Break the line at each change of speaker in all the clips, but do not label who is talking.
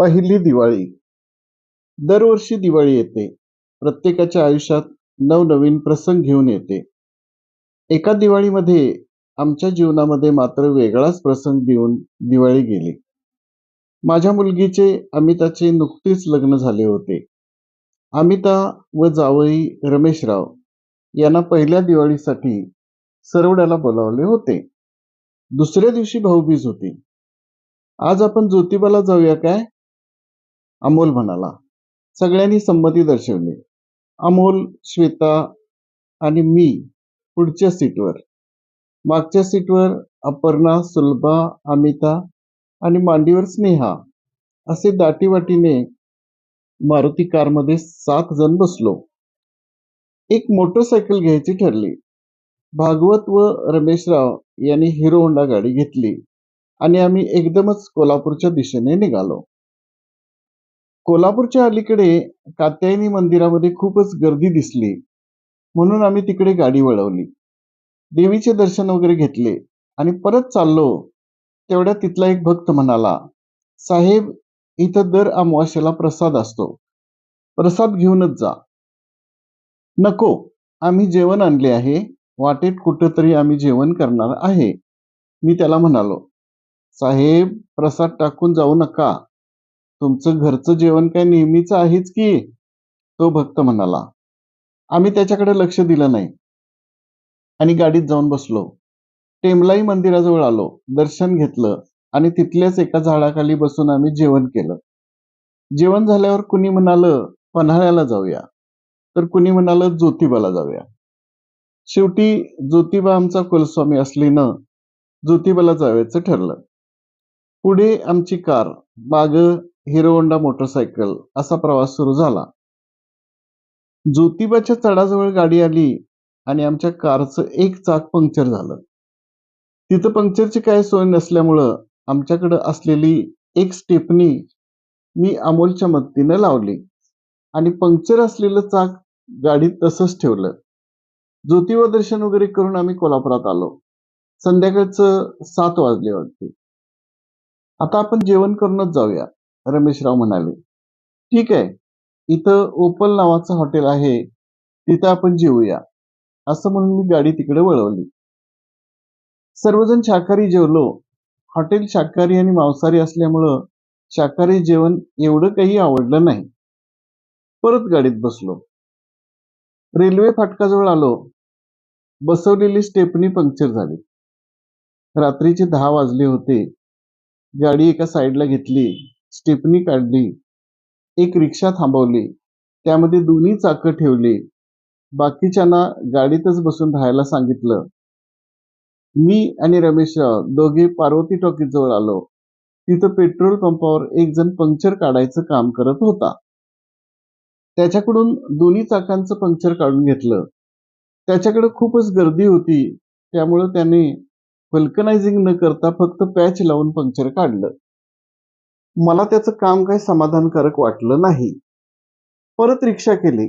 पहिली दिवाळी. दरवर्षी दिवाळी येते. प्रत्येकाच्या आयुष्यात नवनवीन प्रसंग घेऊन येते. एका दिवाळीमध्ये आमच्या जीवनामध्ये मात्र वेगळाच प्रसंग देऊन दिवाळी गेली. माझ्या मुलगीचे अमिताचे नुकतेच लग्न झाले होते. अमिता व जावई रमेशराव यांना पहिल्या दिवाळीसाठी सरवड्याला बोलावले होते. दुसऱ्या दिवशी भाऊबीज होती. आज आपण ज्योतिबाला जाऊया काय? अमोल म्हणाला. सगळ्यांनी संमती दर्शवली. अमोल श्वेता आणि मी पुढच्या सीटवर. मागच्या सीटवर अपर्णा सुलभा अमिता आणि मांडीवर स्नेहा असे दाटीवाटीने मारुती कारमध्ये सात जण बसलो. एक मोटरसायकल घ्यायची ठरली. भागवत व रमेशराव यांनी हिरो होंडा गाडी घेतली आणि आम्ही एकदमच कोल्हापूरच्या दिशेने निघालो. कोल्हापूरच्या अलीकडे कात्यायनी मंदिरामध्ये खूपच गर्दी दिसली. म्हणून आम्ही तिकडे गाडी वळवली. देवीचे दर्शन वगैरे घेतले आणि परत चाललो. तेवढ्या तिथला एक भक्त म्हणाला साहेब इथं दर अमावास्याला प्रसाद असतो. प्रसाद घेऊनच जा. नको आम्ही जेवण आणले आहे. वाटेत कुठंतरी आम्ही जेवण करणार आहे. मी त्याला म्हणालो साहेब प्रसाद टाकून जाऊ नका. तुमचं घरचं जेवण काय नेहमीच आहेच की? तो भक्त म्हणाला. आम्ही त्याच्याकडे लक्ष दिलं नाही. आणि गाडीत जाऊन बसलो. टेमलाई मंदिराजवळ आलो. दर्शन घेतलं आणि तिथल्याच एका झाडाखाली बसून आम्ही जेवण केलं. जेवण झाल्यावर कुणी म्हणालं पन्हाळ्याला जाऊया. तर कुणी म्हणालं ज्योतिबाला जाऊया. शेवटी ज्योतिबा आमचा कुलस्वामी असल्यानं ज्योतिबाला जावयाचं ठरलं. पुढे आमची कार माग हिरो होंडा मोटरसायकल असा प्रवास सुरू झाला. ज्योतिबाच्या चढाजवळ गाडी आली आणि आमच्या कारचं एक चाक पंक्चर झालं. तिथं पंक्चरची काय सोय नसल्यामुळं आमच्याकडं असलेली एक स्टेपनी मी अमोलच्या मदतीनं लावली आणि पंक्चर असलेलं चाक गाडीत तसंच ठेवलं. ज्योतिबा दर्शन वगैरे करून आम्ही कोल्हापुरात आलो. संध्याकाळचं सात वाजले वाटते. आता आपण जेवण करूनच जाऊया. रमेशराव म्हणाले ठीक आहे इथं ओपल नावाचं हॉटेल आहे तिथं आपण जेवूया असं म्हणून मी गाडी तिकडे वळवली. सर्वजण शाकाहारी जेवलो. हॉटेल शाकाहारी आणि मांसाहारी असल्यामुळं शाकाहारी जेवण एवढं काही आवडलं नाही. परत गाडीत बसलो. रेल्वे फाटकाजवळ आलो. बसवलेली स्टेपनी पंक्चर झाली. रात्रीचे दहा वाजले होते. गाडी एका साईडला घेतली. स्टेपनी काढली. एक रिक्षा थांबवली. त्यामध्ये दोन्ही चाकं ठेवली. बाकीच्यांना गाडीतच बसून राहायला सांगितलं. मी आणि रमेश दोघे पार्वती टॉकीज जवळ आलो. तिथं पेट्रोल पंपावर एक जण पंक्चर काढायचं काम करत होता. त्याच्याकडून दोन्ही चाकांचं पंक्चर काढून घेतलं. त्याच्याकडे खूपच गर्दी होती. त्यामुळं त्याने फल्कनायझिंग न करता फक्त पॅच लावून पंक्चर काढलं. मला त्याचं काम काही समाधानकारक वाटलं नाही. परत रिक्षा केली.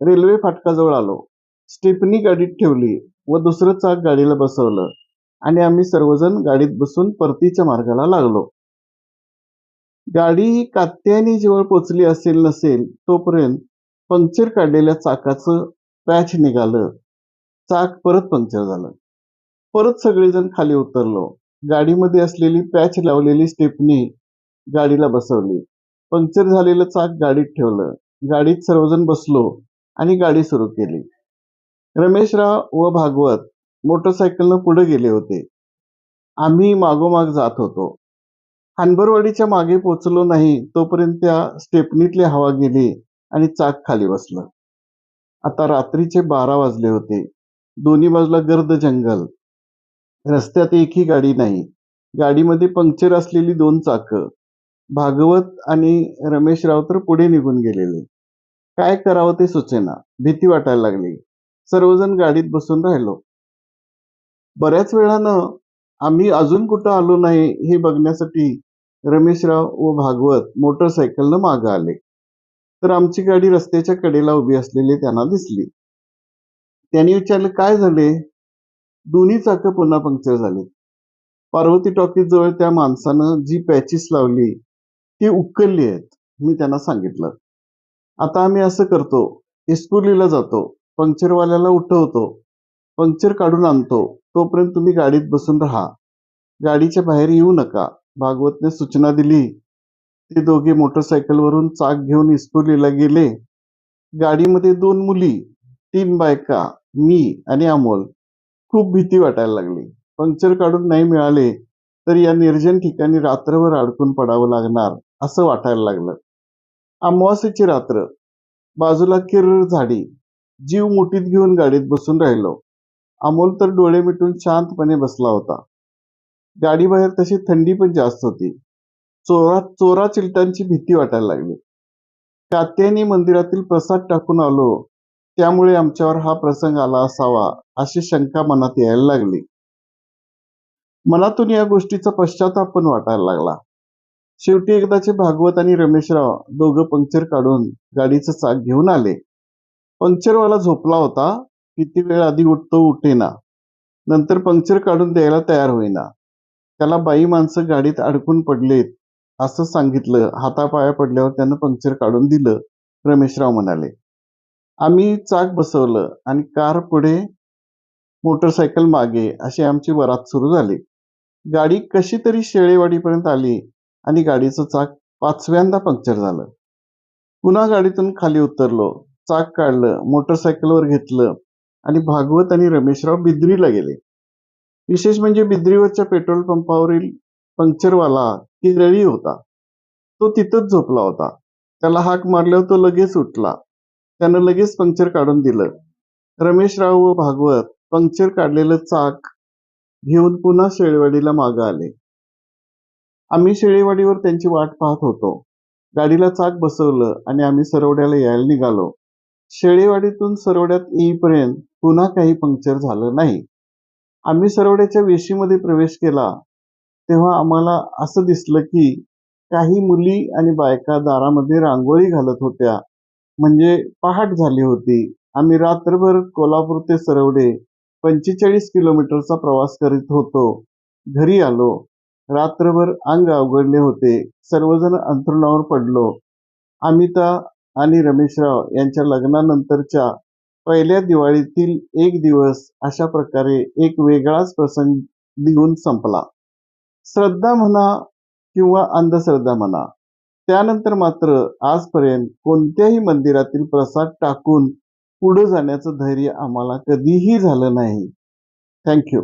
रेल्वे फाटकाजवळ आलो. स्टेपनी गाडीत ठेवली व दुसरं चाक गाडीला बसवलं आणि आम्ही सर्वजण गाडीत बसून परतीच्या मार्गाला लागलो. गाडी कात्याने जेव्हा पोचली असेल नसेल तोपर्यंत पंक्चर काढलेल्या चाकाचं पॅच निघालं. चाक परत पंक्चर झालं. परत सगळेजण खाली उतरलो. गाडीमध्ये असलेली पॅच लावलेली स्टेपनी गाडीला बसवली. पंक्चर झालेलं चाक गाडीत ठेवलं. गाडीत सर्वजण बसलो आणि गाडी सुरू केली. रमेशराव व भागवत मोटरसायकलनं पुढे गेले होते. आम्ही मागोमाग जात होतो. हानबरवाडीच्या मागे पोचलो नाही तोपर्यंत त्या स्टेपनीतली हवा गेली आणि चाक खाली बसलं. आता रात्रीचे बारा वाजले होते. दोन्ही बाजूला गर्द जंगल. रस्त्यात एकही गाडी नाही. गाडीमध्ये पंक्चर असलेली दोन चाकं. भागवत आणि रमेशराव तर पुढे निघून गेलेले. काय करावं ते सुचेना. भीती वाटायला लागली. सर्वजण गाडीत बसून राहिलो. बऱ्याच वेळानं आम्ही अजून कुठं आलो नाही हे बघण्यासाठी रमेशराव व भागवत मोटरसायकलनं मागं आले. तर आमची गाडी रस्त्याच्या कडेला उभी असलेली त्यांना दिसली. त्यांनी विचारलं काय झाले? दोन्ही चाकं पुन्हा पंक्चर झाले पार्वती टॉकीज जवळ त्या माणसानं जी पॅचेस लावली ती उकलली आहेत. मी त्यांना सांगितलं. आता आम्ही असं करतो. इस्कुलीला जातो. पंक्चरवाल्याला उठवतो. पंक्चर काढून आणतो. तोपर्यंत तुम्ही गाडीत बसून राहा. गाडीच्या बाहेर येऊ नका. भागवतने सूचना दिली. ते दोघे मोटरसायकलवरून चाक घेऊन इस्कुलीला गेले. गाडीमध्ये दोन मुली तीन बायका मी आणि अमोल. खूप भीती वाटायला लागली. पंक्चर काढून नाही मिळाले. तर या निर्जन ठिकाणी रात्रभर अडकून पडावं लागणार असं वाटायला लागलं. अमावास्याची रात्र. बाजूला किर्र झाडी. जीव मुठीत घेऊन गाडीत बसून राहिलो. अमोल तर डोळे मिटून शांतपणे बसला होता. गाडीबाहेर तशी थंडी पण जास्त होती. चोरा चोरा चिलटांची भीती वाटायला लागली. कात्यायनी मंदिरातील प्रसाद टाकून आलो. त्यामुळे आमच्यावर हा प्रसंग आला असावा अशी शंका मनात यायला लागली. मनातून या गोष्टीचा पश्चाताप पण वाटायला लागला. शेवटी एकदाचे भागवत आणि रमेशराव दोघं पंक्चर काढून गाडीचं चाक घेऊन आले. पंक्चरवाला झोपला होता किती वेळ आधी उठतो उठेना. नंतर पंक्चर काढून द्यायला तयार होईना. त्याला बाई माणसं गाडीत अडकून पडलेत असं सांगितलं. हातापाया पडल्यावर त्यानं पंक्चर काढून दिलं. रमेशराव म्हणाले आम्ही चाक बसवलं आणि कार पुढे मोटरसायकल मागे अशी आमची वरात सुरू झाली. गाडी कशी तरी शेळेवाडीपर्यंत आली आणि गाडीचं चाक पाचव्यांदा पंक्चर झालं. पुन्हा गाडीतून खाली उतरलो चाक काढलं मोटरसायकलवर घेतलं आणि भागवत आणि रमेशराव बिद्रीला गेले. विशेष म्हणजे बिद्रीवरच्या पेट्रोल पंपावरील पंक्चरवाला किरळी होता. तो तिथंच झोपला होता. त्याला हाक मारल्यावर तो लगेच उठला. त्यानं लगेच पंक्चर काढून दिलं. रमेशराव व भागवत पंक्चर काढलेलं चाक घेऊन पुन्हा शेळेवाडीला मागं आले. आम्ही शेळेवाडीवर त्यांची वाट पाहत होतो. गाडीला चाक बसवलं आणि आम्ही सरवड्याला यायला निघालो. शेळेवाडीतून सरवड्यात येईपर्यंत पुन्हा काही पंक्चर झालं नाही. आम्ही सरवड्याच्या वेशीमध्ये प्रवेश केला. तेव्हा आम्हाला असं दिसलं की काही मुली आणि बायका दारामध्ये रांगोळी घालत होत्या. म्हणजे पहाट झाली होती. आम्ही रात्रभर कोल्हापूर ते सरवडे पंचेचाळीस किलोमीटरचा प्रवास करीत होतो. घरी आलो. रात्रभर अंग अवघडले होते. सर्वजण अंथरुणावर पडलो. अमिता आणि रमेशराव यांच्या लग्नानंतरच्या पहिल्या दिवाळीतील एक दिवस अशा प्रकारे एक वेगळाच प्रसंग लिहून संपला. श्रद्धा म्हणा किंवा अंधश्रद्धा म्हणा त्यानंतर मात्र आजपर्यंत कोणत्याही मंदिरातील प्रसाद टाकून पुढे जाण्याचं धैर्य आम्हाला कधीही झालं नाही. थँक्यू